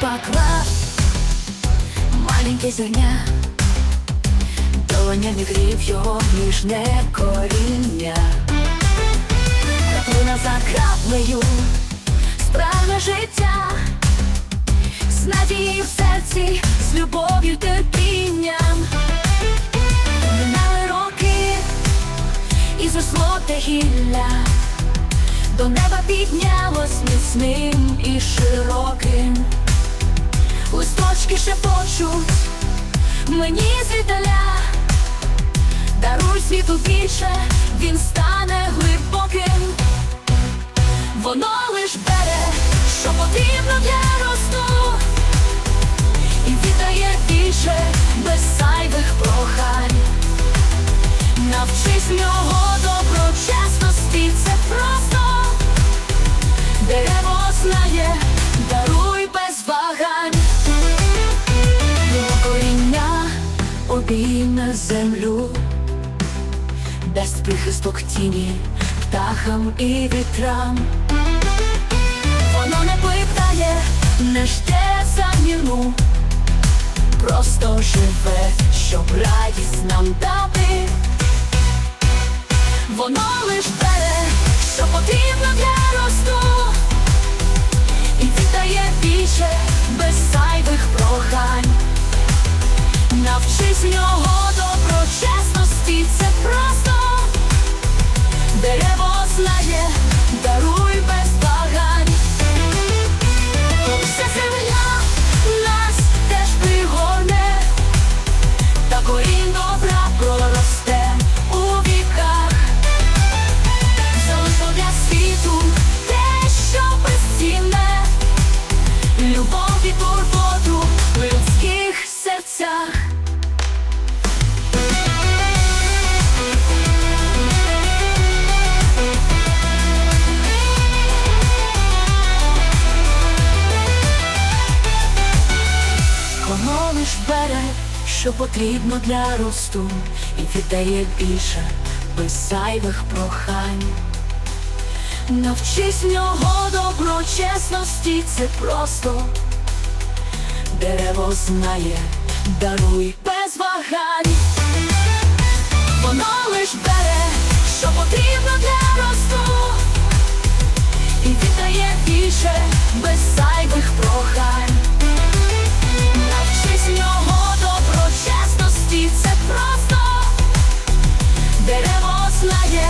поклав маленьке зерня, доня відгрів його ніжне коріння, Краплина за краплею, справне життя, з надією в серці, з любов'ю, терпінням. Минали роки і зросло те гілля, до неба піднялось міцним і широким. Листочки шепочуть мені звіталя, даруй світу більше, він стане глибоким. Воно лиш бере, що потрібно для росту, і віддає більше без зайвих прохань. Навчись нього доброчесності, це просто дерево знає, обійме землю, дасть прихисток тіні птахам і вітрам. Воно не питає, не жде заміну, просто живе, щоб радість нам дати. Воно лиш бере, що потрібно для росту, Навчись в нього Воно лиш бере, що потрібно для росту, і віддає більше без зайвих прохань. Навчись нього доброчесності, це просто дерево знає, даруй без вагань. Воно лиш бере, що потрібно для росту, і віддає більше без знає,